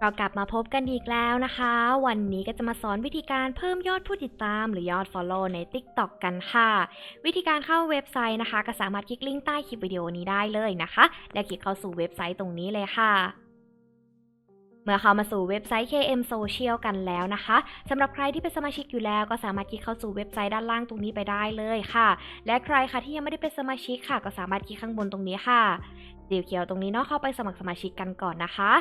เรากลับมาพบกันอีกแล้วนะคะ วันนี้ก็จะมาสอนวิธีการเพิ่มยอดผู้ติดตามหรือยอด Follow ใน TikTok กันค่ะ วิธีการเข้าเว็บไซต์นะคะ ก็สามารถคลิกลิงก์ใต้คลิปวิดีโอนี้ได้เลยนะคะ และคลิกเข้าสู่เว็บไซต์ตรงนี้เลยค่ะเมื่อเข้ามาสู่เว็บไซต์ KM Social กันแล้วนะคะสำหรับใครที่เป็นสมาชิกอยู่แล้ว ก็สามารถคลิกเข้าสู่เว็บไซต์ด้านล่างตรงนี้ไปได้เลยค่ะ และใครค่ะที่ยังไม่ได้เป็นสมาชิกค่ะ ก็สามารถคลิกข้างบนตรงนี้ค่ะสีเขียวตรงนี้เนาะเข้าไปสมัครสมาชิกกันก่อนนะคะ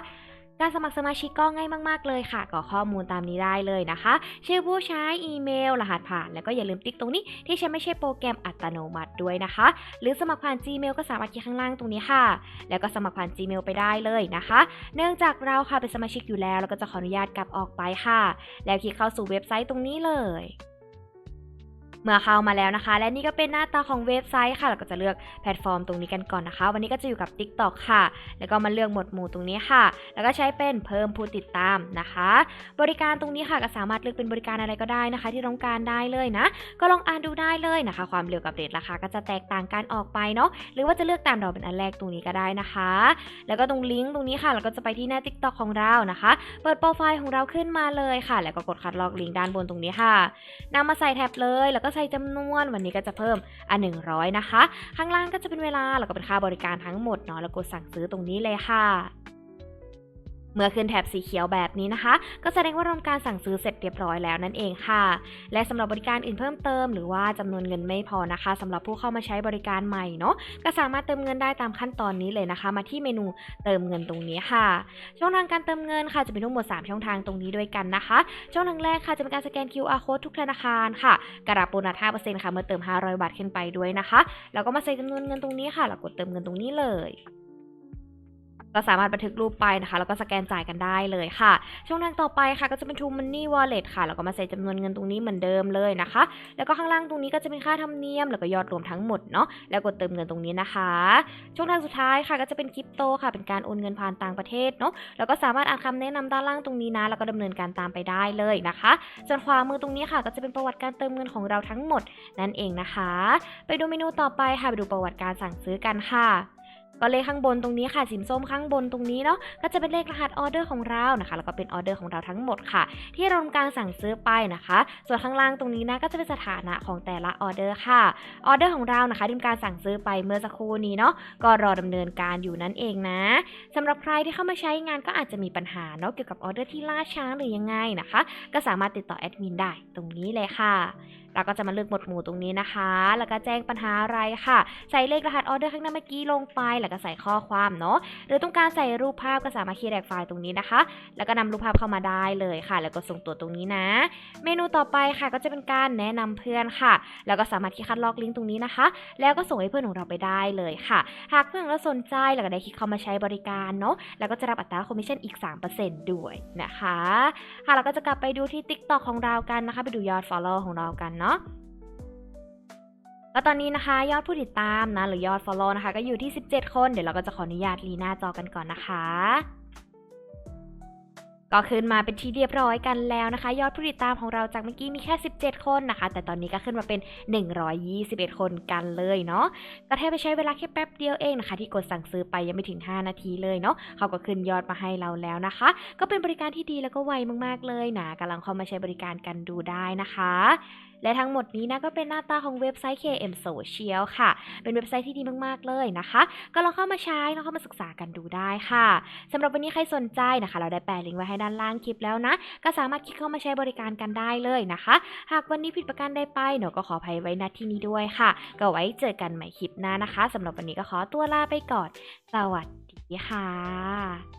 การสมัครสมาชิกก็ง่ายมาก ๆ เลยค่ะกรอกข้อมูลตามนี้ได้เลยนะคะ ชื่อผู้ใช้อีเมล รหัสผ่าน แล้วก็อย่าลืมติ๊กตรงนี้ที่ใช้ไม่ใช่โปรแกรมอัตโนมัติด้วยนะคะ หรือสมัครผ่าน Gmail ก็สามารถคลิกข้างล่างตรงนี้ค่ะ แล้วก็สมัครผ่าน Gmail ไปได้เลยนะคะ เนื่องจากเราค่ะเป็นสมาชิกอยู่แล้วเราก็จะขออนุญาตกลับออกไปค่ะ แล้วคลิกเข้าสู่เว็บไซต์ตรงนี้เลย เมื่อเข้ามาแล้วนะคะ และนี่ก็เป็นหน้าตาของเว็บไซต์ค่ะ เราก็จะเลือกแพลตฟอร์มตรงนี้กันก่อนนะคะ วันนี้ก็จะอยู่กับ TikTok ค่ะ แล้วก็มาเลือกหมวดหมู่ตรงนี้ค่ะ แล้วก็ใช้เป็นเพิ่มผู้ติดตามนะคะ บริการตรงนี้ค่ะก็สามารถเลือกเป็นบริการอะไรก็ได้นะคะ ที่ต้องการได้เลยนะ ก็ลองอ่านดูได้เลยนะคะ ความเร็วกับเรทราคาก็จะแตกต่างกันออกไปเนาะ หรือว่าจะเลือกตามเราเป็นอันแรกตรงนี้ก็ได้นะคะ แล้วก็ตรงลิงก์ตรงนี้ค่ะ เราก็จะไปที่หน้า TikTok ของเรานะคะ เปิดโปรไฟล์ของเราขึ้นมาเลยค่ะ แล้วก็กดคัดลอกลิงก์ด้านบนตรงนี้ค่ะนำมาใส่แท็บเลย แล้วก็ส่จำนวนวันนี้ก็จะเพิ่มอัน100 นะคะ ข้างล่างก็จะเป็นเวลาแล้วก็เป็นค่าบริการทั้งหมดเนาะแล้วกดสั่งซื้อตรงนี้เลยค่ะ เมื่อขึ้นแถบสีเขียวแบบนี้นะคะ ก็แสดงว่าทำการสั่งซื้อเสร็จเรียบร้อยแล้วนั่นเองค่ะ และสำหรับบริการอื่นเพิ่มเติม หรือว่าจำนวนเงินไม่พอนะคะสำหรับผู้เข้ามาใช้บริการใหม่เนาะก็สามารถเติมเงินได้ตามขั้นตอนนี้เลยนะคะ มาที่เมนูเติมเงินตรงนี้ค่ะ ช่องทางการเติมเงินค่ะจะมีทั้งหมด 3 ช่องทางตรงนี้ด้วยกันนะคะ ช่องทางแรกค่ะจะเป็นการสแกน QR code ทุกธนาคารค่ะ กระดาษโบนัส5%ค่ะเมื่อเติม 500 บาทขึ้นไปด้วยนะคะ แล้วก็มาใส่จำนวนเงินตรงนี้ค่ะแล้วกดเติมเงินตรงนี้เลย ก็สามารถบันทึกรูปไปนะคะ แล้วก็สแกนจ่ายกันได้เลยค่ะ ช่องทางต่อไปค่ะ ก็จะเป็น True Money Wallet ค่ะ แล้วก็มาใส่จำนวนเงินตรงนี้เหมือนเดิมเลยนะคะ แล้วก็ข้างล่างตรงนี้ก็จะเป็นค่าธรรมเนียม แล้วก็ยอดรวมทั้งหมดเนาะ แล้วกดเติมเงินตรงนี้นะคะ ช่องทางสุดท้ายค่ะ ก็จะเป็นคริปโตค่ะ เป็นการโอนเงินผ่านต่างประเทศเนาะ แล้วก็สามารถอ่านคำแนะนำด้านล่างตรงนี้นะ แล้วก็ดำเนินการตามไปได้เลยนะคะส่วนขวามือตรงนี้ค่ะ ก็จะเป็นประวัติการเติมเงินของเราทั้งหมดนั่นเองนะคะ ไปดูเมนูต่อไปค่ะ ไปดูประวัติการสั่งซื้อกันค่ะ ก็เลขข้างบนตรงนี้ค่ะสีส้มข้างบนตรงนี้เนาะก็จะเป็นเลขรหัสออเดอร์ของเรานะคะ แล้วก็เป็นออเดอร์ของเราทั้งหมดค่ะ ที่เราทำการสั่งซื้อไปนะคะ ส่วนข้างล่างตรงนี้นะก็จะเป็นสถานะของแต่ละออเดอร์ค่ะออเดอร์ของเรานะคะที่ทำการสั่งซื้อไปเมื่อสักครู่นี้เนาะก็รอดำเนินการอยู่นั่นเองนะสำหรับใครที่เข้ามาใช้งานก็อาจจะมีปัญหาเนาะเกี่ยวกับออเดอร์ที่ล่าช้าหรือยังไงนะคะ ก็สามารถติดต่อแอดมินได้ตรงนี้เลยค่ะ เราก็จะมาเลือกหมวดหมู่ตรงนี้นะคะ แล้วก็แจ้งปัญหาอะไรค่ะ ใส่เลขรหัสออเดอร์ข้างหน้าเมื่อกี้ลงไป แล้วก็ใส่ข้อความเนาะ หรือต้องการใส่รูปภาพก็สามารถคีย์แรกไฟล์ตรงนี้นะคะ แล้วก็นำรูปภาพเข้ามาได้เลยค่ะ แล้วก็ส่งตัวตรงนี้นะ เมนูต่อไปค่ะก็จะเป็นการแนะนำเพื่อนค่ะ แล้วก็สามารถที่คัดลอกลิงก์ตรงนี้นะคะ แล้วก็ส่งให้เพื่อนของเราไปได้เลยค่ะ หากเพื่อนเราสนใจแล้วก็ได้คลิกเข้ามาใช้บริการเนาะ แล้วก็จะรับอัตราคอมมิชชั่นอีก 3%ด้วยนะคะ ค่ะเราก็จะกลับไปดูที่ TikTok ของเรากันนะคะ ไปดูยอด follow ของเรากันเนาะแล้วตอนนี้นะคะ ยอดผู้ติดตามนะ หรือยอด follow นะคะ ก็อยู่ที่ 17 คน เดี๋ยวเราก็จะขออนุญาตรีหน้าจอกันก่อนนะคะ ก็ขึ้นมาเป็นที่เรียบร้อยกันแล้วนะคะ ยอดผู้ติดตามของเราจากเมื่อกี้มีแค่ 17 คนนะคะ แต่ตอนนี้ก็ขึ้นมาเป็น 121 คนกันเลยเนาะก็แทบไปใช้เวลาแค่แป๊บเดียวเองนะคะ ที่กดสั่งซื้อไปยังไม่ถึง 5 นาทีเลยเนาะเขาก็ขึ้นยอดมาให้เราแล้วนะคะ ก็เป็นบริการที่ดีแล้วก็ไวมากๆเลยนะกำลังเข้ามาใช้บริการกันดูได้นะคะ และทั้งหมดนี้นะก็เป็นหน้าตาของเว็บไซต์ KM Social ค่ะ เป็นเว็บไซต์ที่ดีมากๆเลยนะคะ ก็ลองเข้ามาใช้ลองเข้ามาศึกษากันดูได้ค่ะสำหรับวันนี้ใครสนใจนะคะ เราได้แปะลิงก์ไว้ให้ด้านล่างคลิปแล้วนะ ก็สามารถคลิกเข้ามาใช้บริการกันได้เลยนะคะ หากวันนี้ผิดประการใดไปเนาก็ขออภัยไว้ณที่นี้ด้วยค่ะ ก็ไว้เจอกันใหม่คลิปหน้านะคะสำหรับวันนี้ก็ขอตัวลาไปก่อน สวัสดีค่ะ